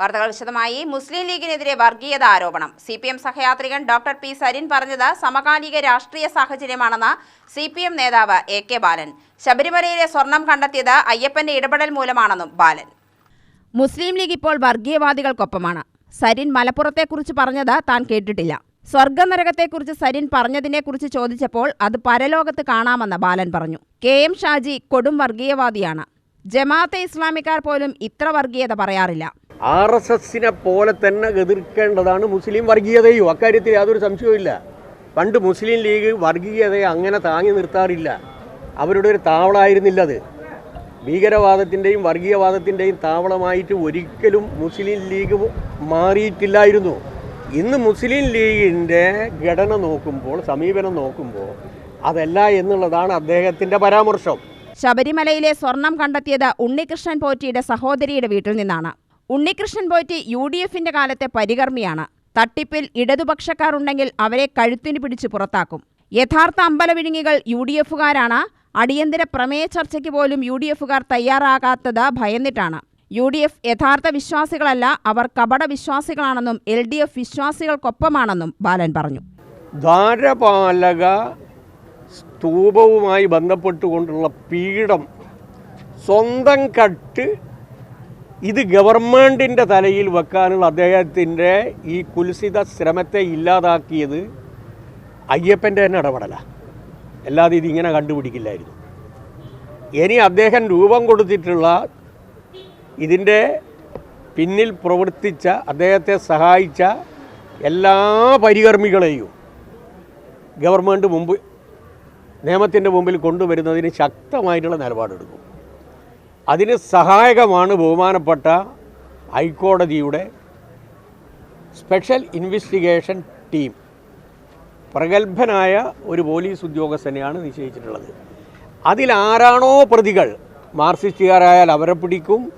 വാർത്തകൾ വിശദമായി. മുസ്ലിം ലീഗിനെതിരെ വർഗീയത ആരോപണം സി പി എം സഹയാത്രികൻ ഡോക്ടർ പി സരിൻ പറഞ്ഞത് സമകാലിക രാഷ്ട്രീയ സാഹചര്യമാണെന്ന് സി പി എം നേതാവ് എ കെ ബാലൻ. ശബരിമലയിലെ സ്വർണം കണ്ടെത്തിയത് അയ്യപ്പന്റെ ഇടപെടൽ മൂലമാണെന്നും ബാലൻ. മുസ്ലിം ലീഗ് ഇപ്പോൾ വർഗീയവാദികൾക്കൊപ്പമാണ്. സരിൻ മലപ്പുറത്തെക്കുറിച്ച് പറഞ്ഞത് താൻ കേട്ടിട്ടില്ല. സ്വർഗനരകത്തെക്കുറിച്ച് സരിൻ പറഞ്ഞതിനെക്കുറിച്ച് ചോദിച്ചപ്പോൾ അത് പരലോകത്ത് കാണാമെന്ന് ബാലൻ പറഞ്ഞു. കെ എം ഷാജി കൊടും വർഗീയവാദിയാണ്. ജമാഅത്തെ ഇസ്ലാമിക്കാർ പോലും ഇത്ര വർഗീയത പറയാറില്ല. ആർ എസ് എസിനെ പോലെ തന്നെ എതിർക്കേണ്ടതാണ് മുസ്ലിം വർഗീയതയും. അക്കാര്യത്തിൽ യാതൊരു സംശയവുമില്ല പണ്ട് മുസ്ലിം ലീഗ് വർഗീയതയെ അങ്ങനെ താങ്ങി നിർത്താറില്ല. അവരുടെ ഒരു താവളമായിരുന്നില്ല അത്. ഭീകരവാദത്തിന്റെയും വർഗീയവാദത്തിന്റെയും താവളമായിട്ട് ഒരിക്കലും മുസ്ലിം ലീഗ് മാറിയിട്ടില്ലായിരുന്നു. ഇന്ന് മുസ്ലിം ലീഗിന്റെ ഘടന നോക്കുമ്പോൾ സമീപനം നോക്കുമ്പോൾ അതല്ല എന്നുള്ളതാണ് അദ്ദേഹത്തിന്റെ പരാമർശം. ശബരിമലയിലെ സ്വർണം കണ്ടെത്തിയത് ഉണ്ണികൃഷ്ണൻ പോറ്റിയുടെ സഹോദരിയുടെ വീട്ടിൽ നിന്നാണ്. ഉണ്ണികൃഷ്ണൻ പോറ്റി യു ഡി എഫിന്റെ കാലത്തെ പരികർമ്മിയാണ്. തട്ടിപ്പിൽ ഇടതുപക്ഷക്കാർ ഉണ്ടെങ്കിൽ അവരെ കഴുത്തിന് പിടിച്ച് പുറത്താക്കും. യഥാർത്ഥ അമ്പലവിഴുങ്ങികൾ യു ഡി എഫുകാരാണ്. അടിയന്തര പ്രമേയ ചർച്ചയ്ക്ക് പോലും യു ഡി എഫുകാർ തയ്യാറാകാത്തത് ഭയന്നിട്ടാണ്. യു ഡി എഫ് യഥാർത്ഥ വിശ്വാസികളല്ല അവർ കപട വിശ്വാസികളാണെന്നും എൽ ഡി എഫ് വിശ്വാസികൾക്കൊപ്പമാണെന്നും ബാലൻ പറഞ്ഞു. ദ്വാരപാലക സ്തൂപവുമായി ബന്ധപ്പെട്ടുകൊണ്ടുള്ള പീഠം സ്വന്തം കട്ട് ഇത് ഗവൺമെന്റിന്റെ തലയിൽ വെക്കാനുള്ള അദ്ദേഹത്തിന്റെ ഈ കുൽസിത ശ്രമത്തെ ഇല്ലാതാക്കിയത് അയ്യപ്പന്റെ തന്നെ ഇടപെടലാണ് അല്ലാതെ ഇതിങ്ങനെ കണ്ടുപിടിക്കില്ലായിരുന്നു. ഇനി അദ്ദേഹം രൂപം കൊടുത്തിട്ടുള്ള ഇതിന്റെ പിന്നിൽ പ്രവർത്തിച്ച അദ്ദേഹത്തെ സഹായിച്ച എല്ലാ പരികർമ്മികളെയും ഗവൺമെന്റ് മുമ്പ് നിയമത്തിന്റെ മുമ്പിൽ കൊണ്ടുവരുന്നതിന് ശക്തമായിട്ടുള്ള നിലപാടെടുക്കും. അതിന് സഹായകമാണ് ബഹുമാനപ്പെട്ട ഹൈക്കോടതിയുടെ സ്പെഷ്യൽ ഇൻവെസ്റ്റിഗേഷൻ ടീം. പ്രഗത്ഭനായ ഒരു പോലീസ് ഉദ്യോഗസ്ഥനെയാണ് നിശ്ചയിച്ചിട്ടുള്ളത്. അതിലാരാണോ പ്രതികൾ മാർക്സിസ്റ്റുകാരായാൽ അവരെ പിടിക്കും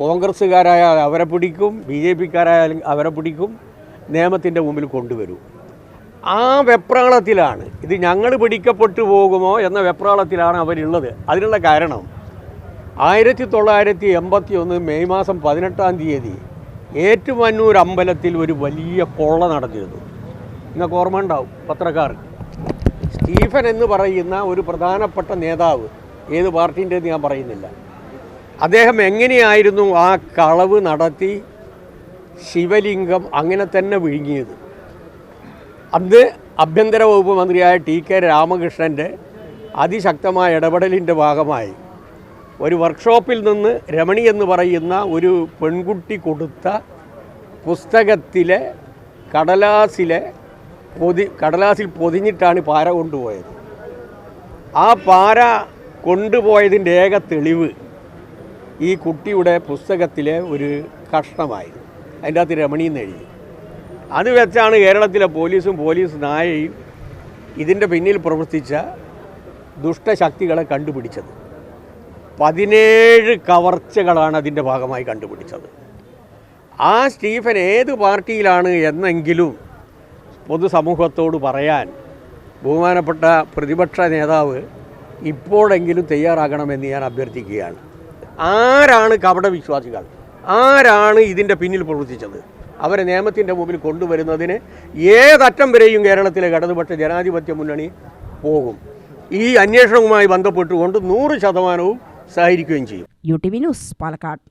കോൺഗ്രസ്സുകാരായാൽ അവരെ പിടിക്കും ബി ജെ പിക്കാരായാൽ അവരെ പിടിക്കും നിയമത്തിന്റെ മുമ്പിൽ കൊണ്ടുവരും. ആ വെപ്രാളത്തിലാണ്. ഇത് ഞങ്ങൾ പിടിക്കപ്പെട്ടു പോകുമോ എന്ന വെപ്രാളത്തിലാണ് അവരുള്ളത്. അതിനുള്ള കാരണം ആയിരത്തി തൊള്ളായിരത്തി എൺപത്തി ഒന്ന് മെയ് മാസം പതിനെട്ടാം തീയതി ഏറ്റുമന്നൂർ അമ്പലത്തിൽ ഒരു വലിയ കൊള്ള നടന്നിരുന്നു. നിങ്ങൾക്ക് ഓർമ്മ ഉണ്ടാവും പത്രക്കാർ സ്റ്റീഫൻ എന്ന് പറയുന്ന ഒരു പ്രധാനപ്പെട്ട നേതാവ് ഏത് പാർട്ടീന്റെന്ന് ഞാൻ പറയുന്നില്ല. അദ്ദേഹം എങ്ങനെയായിരുന്നു ആ കളവ് നടത്തി ശിവലിംഗം അങ്ങനെ തന്നെ വിഴുങ്ങിയത്? അന്ന് ആഭ്യന്തര വകുപ്പ് മന്ത്രിയായ ടി കെ രാമകൃഷ്ണന്റെ അതിശക്തമായ ഇടപെടലിന്റെ ഭാഗമായി ഒരു വർക്ക്ഷോപ്പിൽ നിന്ന് രമണി എന്ന് പറയുന്ന ഒരു പെൺകുട്ടി കൊടുത്ത പുസ്തകത്തിലെ കടലാസിലെ പൊതി കടലാസിൽ പൊതിഞ്ഞിട്ടാണ് പാര കൊണ്ടുപോയത്. ആ പാര കൊണ്ടുപോയതിന്റെ ഏക തെളിവ് ഈ കുട്ടിയുടെ പുസ്തകത്തിലെ ഒരു കഷ്ണമായിരുന്നു. അതിന്റെ അകത്ത് രമണി എന്ന് എഴുതി. അത് വെച്ചാണ് കേരളത്തിലെ പോലീസും പോലീസ് നായയും ഇതിന്റെ പിന്നിൽ പ്രവർത്തിച്ച ദുഷ്ടശക്തികളെ കണ്ടുപിടിച്ചത്. പതിനേഴ് കവർച്ചകളാണ് അതിന്റെ ഭാഗമായി കണ്ടുപിടിച്ചത്. ആ സ്റ്റീഫൻ ഏത് പാർട്ടിയിലാണ് എന്നെങ്കിലും പൊതുസമൂഹത്തോട് പറയാൻ ബഹുമാനപ്പെട്ട പ്രതിപക്ഷ നേതാവ് ഇപ്പോഴെങ്കിലും തയ്യാറാകണമെന്ന് ഞാൻ അഭ്യർത്ഥിക്കുകയാണ്. ആരാണ് കപട വിശ്വാസികൾ? ആരാണ് ഇതിന്റെ പിന്നിൽ പ്രവർത്തിച്ചത്? അവരെ നിയമത്തിന്റെ മുമ്പിൽ കൊണ്ടുവരുന്നതിന് ഏതറ്റം വരെയും കേരളത്തിലെ ഇടതുപക്ഷ ജനാധിപത്യ മുന്നണി പോകും. ഈ അന്വേഷണവുമായി ബന്ധപ്പെട്ടുകൊണ്ട് നൂറ് ശതമാനവും സഹകരിക്കുകയും ചെയ്യും. U T V news Palakkad.